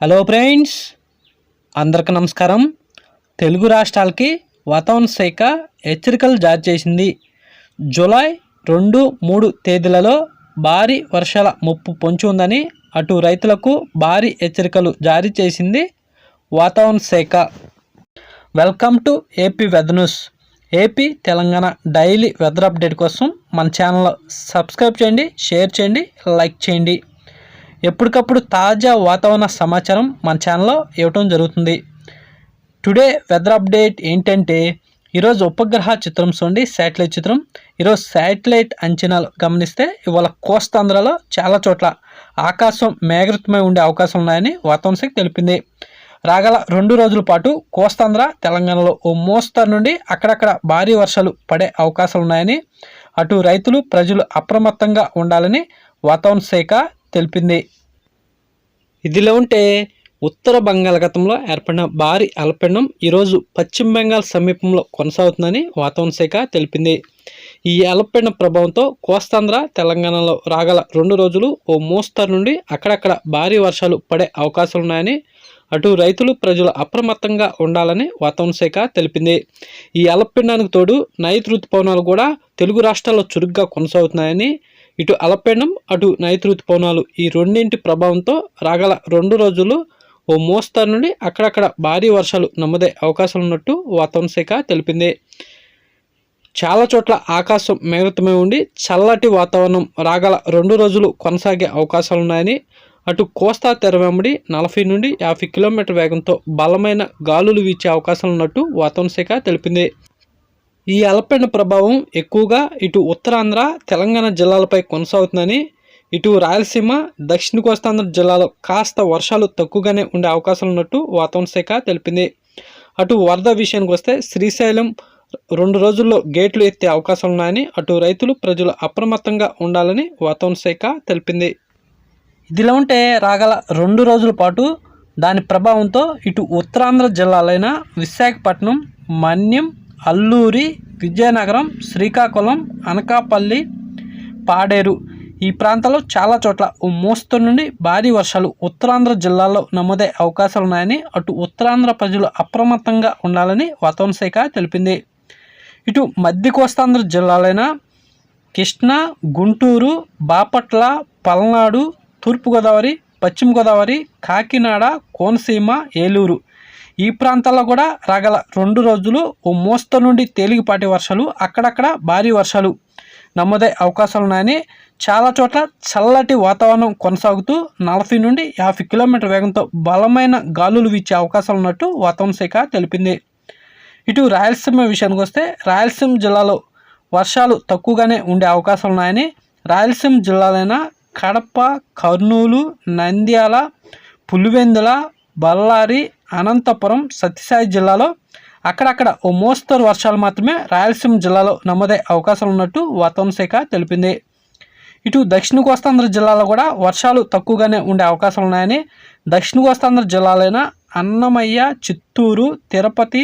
Hello friends అందరికి నమస్కారం. తెలుగు రాష్ట్రాలకి వాతావరణ శాఖ హెచ్చరికలు జారీ చేసింది. జూలై రెండు మూడు తేదీలలో భారీ వర్షాల ముప్పు పొంచి ఉందని అటు రైతులకు భారీ హెచ్చరికలు జారీ చేసింది వాతావరణ శాఖ. Welcome to AP weather news AP Telangana daily weather update కోసం మన ఛానల్ సబ్స్క్రైబ్ చేయండి షేర్ చేయండి లైక్ చేయండి. ఎప్పటికప్పుడు తాజా వాతావరణ సమాచారం మన ఛానల్లో ఇవ్వటం జరుగుతుంది. టుడే వెదర్ అప్డేట్ ఏంటంటే ఈరోజు ఉపగ్రహ చిత్రం చూడండి శాటిలైట్ చిత్రం. ఈరోజు శాటిలైట్ అంచనాలు గమనిస్తే ఇవాళ కోస్తాంధ్రలో చాలా చోట్ల ఆకాశం మేఘృతమై ఉండే అవకాశం ఉన్నాయని వాతావరణ శాఖ తెలిపింది. రాగల రెండు రోజుల పాటు కోస్తాంధ్ర తెలంగాణలో ఓ మోస్తరు నుండి అక్కడక్కడ భారీ వర్షాలు పడే అవకాశాలు ఉన్నాయని అటు రైతులు ప్రజలు అప్రమత్తంగా ఉండాలని వాతావరణ శాఖ తెలిపింది. ఇదిలో ఉంటే ఉత్తర బంగాళాఖాతంలో ఏర్పడిన భారీ అల్పపీడనం ఈరోజు పశ్చిమ బెంగాల్ సమీపంలో కొనసాగుతుందని వాతావరణ శాఖ తెలిపింది. ఈ అల్పపీడన ప్రభావంతో కోస్తాంధ్ర తెలంగాణలో రాగల రెండు రోజులు ఓ మోస్తరు నుండి అక్కడక్కడ భారీ వర్షాలు పడే అవకాశాలు ఉన్నాయని అటు రైతులు ప్రజలు అప్రమత్తంగా ఉండాలని వాతావరణ శాఖ తెలిపింది. ఈ అల్పపీడనానికి తోడు నైరుతి ఋతుపవనాలు కూడా తెలుగు రాష్ట్రాల్లో చురుగ్గా కొనసాగుతున్నాయని ఇటు అలపెండం అటు నైరుతి ఈ రెండింటి ప్రభావంతో రాగల రెండు రోజులు ఓ మోస్తరు నుండి అక్కడక్కడ భారీ వర్షాలు నమ్మదే అవకాశం ఉన్నట్టు వాతావరణ శాఖ తెలిపింది. చాలా చోట్ల ఆకాశం మేఘతమై ఉండి చల్లటి వాతావరణం రాగల రెండు రోజులు కొనసాగే అవకాశాలు ఉన్నాయని అటు కోస్తా తెరవెంబడి నలభై నుండి యాభై కిలోమీటర్ వేగంతో బలమైన గాలులు వీచే అవకాశాలు ఉన్నట్టు వాతావరణ శాఖ తెలిపింది. ఈ అల్పపీడన ప్రభావం ఎక్కువగా ఇటు ఉత్తరాంధ్ర తెలంగాణ జిల్లాలపై కొనసాగుతుందని ఇటు రాయలసీమ దక్షిణ కోస్తాంధ్ర జిల్లాలో కాస్త వర్షాలు తక్కువగానే ఉండే అవకాశాలు ఉన్నట్టు వాతావరణ శాఖ తెలిపింది. అటు వరద విషయానికి వస్తే శ్రీశైలం రెండు రోజుల్లో గేట్లు ఎత్తే అవకాశాలు ఉన్నాయని అటు రైతులు ప్రజలు అప్రమత్తంగా ఉండాలని వాతావరణ శాఖ తెలిపింది. ఇదిలా ఉంటే రాగల రెండు రోజుల పాటు దాని ప్రభావంతో ఇటు ఉత్తరాంధ్ర జిల్లాలైన విశాఖపట్నం మన్యం అల్లూరి విజయనగరం శ్రీకాకుళం అనకాపల్లి పాడేరు. ఈ ప్రాంతాల్లో చాలా చోట్ల ఓ మోస్తరు నుండి భారీ వర్షాలు ఉత్తరాంధ్ర జిల్లాల్లో నమోదే అవకాశాలు ఉన్నాయని అటు ఉత్తరాంధ్ర ప్రజలు అప్రమత్తంగా ఉండాలని వాతావరణ శాఖ తెలిపింది. ఇటు మధ్య కోస్తాంధ్ర జిల్లాలైన కృష్ణా గుంటూరు బాపట్ల పల్నాడు తూర్పుగోదావరి పశ్చిమ గోదావరి కాకినాడ కోనసీమ ఏలూరు ఈ ప్రాంతాల్లో కూడా రాగల రెండు రోజులు ఓ మోస్తరు నుండి తేలికపాటి వర్షాలు అక్కడక్కడ భారీ వర్షాలు నమోదయ్యే అవకాశాలు ఉన్నాయని చాలా చోట్ల చల్లటి వాతావరణం కొనసాగుతూ నలభై నుండి యాభై కిలోమీటర్ వేగంతో బలమైన గాలులు వీచే అవకాశాలు ఉన్నట్టు వాతావరణ శాఖ తెలిపింది. ఇటు రాయలసీమ విషయానికి వస్తే రాయలసీమ జిల్లాలో వర్షాలు తక్కువగానే ఉండే అవకాశాలు ఉన్నాయని రాయలసీమ జిల్లాలైన కడప కర్నూలు నంద్యాల పులివెందుల బళ్ళారి అనంతపురం సత్యసాయి జిల్లాలో అక్కడక్కడ ఓ మోస్తరు వర్షాలు మాత్రమే రాయలసీమ జిల్లాలో నమోదయ్యే అవకాశాలు ఉన్నట్టు వాతావరణ శాఖ తెలిపింది. ఇటు దక్షిణ కోస్తాంధ్ర జిల్లాలో కూడా వర్షాలు తక్కువగానే ఉండే అవకాశాలు ఉన్నాయని దక్షిణ కోస్తాంధ్ర జిల్లాలైన అన్నమయ్య చిత్తూరు తిరుపతి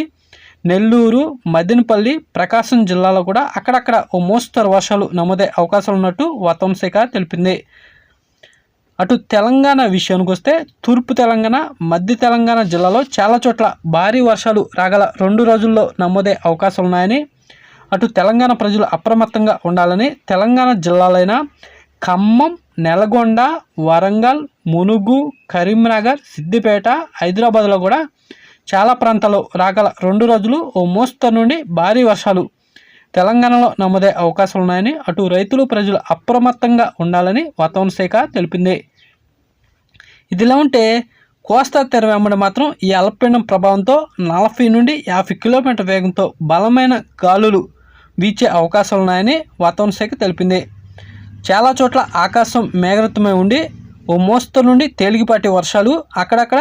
నెల్లూరు మదినపల్లి ప్రకాశం జిల్లాలో కూడా అక్కడక్కడ ఓ మోస్తరు వర్షాలు నమోదే అవకాశాలు ఉన్నట్టు వాతావరణ శాఖ తెలిపింది. అటు తెలంగాణ విషయానికి వస్తే తూర్పు తెలంగాణ మధ్య తెలంగాణ జిల్లాలో చాలా చోట్ల భారీ వర్షాలు రాగల రెండు రోజుల్లో నమోదే అవకాశాలు ఉన్నాయని అటు తెలంగాణ ప్రజలు అప్రమత్తంగా ఉండాలని తెలంగాణ జిల్లాలైన ఖమ్మం నెలగొండ వరంగల్ మునుగు కరీంనగర్ సిద్దిపేట హైదరాబాద్లో కూడా చాలా ప్రాంతాల్లో రాగల రెండు రోజులు ఓ మోస్తరు నుండి భారీ వర్షాలు తెలంగాణలో నమోదే అవకాశాలు ఉన్నాయని అటు రైతులు ప్రజలు అప్రమత్తంగా ఉండాలని వాతావరణ శాఖ తెలిపింది. ఇదిలా ఉంటే కోస్తా తెర వెంబడి మాత్రం ఈ అల్పపీడనం ప్రభావంతో నలభై నుండి యాభై కిలోమీటర్ వేగంతో బలమైన గాలులు వీచే అవకాశాలు ఉన్నాయని వాతావరణ శాఖ తెలిపింది. చాలా చోట్ల ఆకాశం మేఘరతమై ఉండి ఓ మోస్తరు నుండి తేలికపాటి వర్షాలు అక్కడక్కడ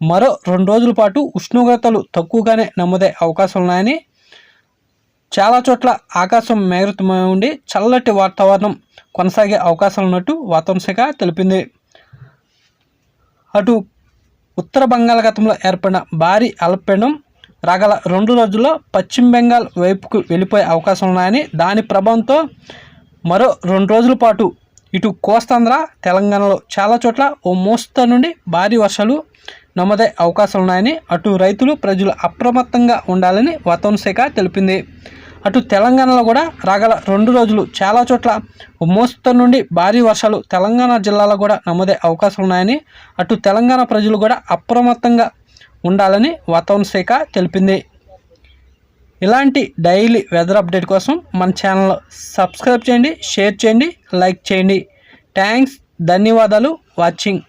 మరో రెండు రోజుల పాటు ఉష్ణోగ్రతలు తక్కువగానే నమోదే అవకాశం ఉన్నాయని చాలా చోట్ల ఆకాశం మేఘతమై ఉండి చల్లటి వాతావరణం కొనసాగే అవకాశం ఉన్నట్టు వాతావరణ శాఖ తెలిపింది. అటు ఉత్తర బంగాళాఖాతంలో ఏర్పడిన భారీ అల్పపీడనం రాగల రెండు రోజుల్లో పశ్చిమ బెంగాల్ వైపుకు వెళ్ళిపోయే అవకాశం ఉన్నాయని దాని ప్రభావంతో మరో రెండు రోజుల పాటు ఇటు కోస్తాంధ్ర తెలంగాణలో చాలా చోట్ల ఓ మోస్తా నుండి భారీ వర్షాలు నమోదయ్యే అవకాశాలు ఉన్నాయని అటు రైతులు ప్రజలు అప్రమత్తంగా ఉండాలని వాతావరణ శాఖ తెలిపింది. అటు తెలంగాణలో కూడా రాగల రెండు రోజులు చాలా చోట్ల మోస్తరు నుండి భారీ వర్షాలు తెలంగాణ జిల్లాలో కూడా నమోదయ్యే అవకాశాలు ఉన్నాయని అటు తెలంగాణ ప్రజలు కూడా అప్రమత్తంగా ఉండాలని వాతావరణ శాఖ తెలిపింది. ఇలాంటి డైలీ వెదర్ అప్డేట్ కోసం మన ఛానల్ సబ్స్క్రైబ్ చేయండి షేర్ చేయండి లైక్ చేయండి. థ్యాంక్స్ ధన్యవాదాలు వాచింగ్.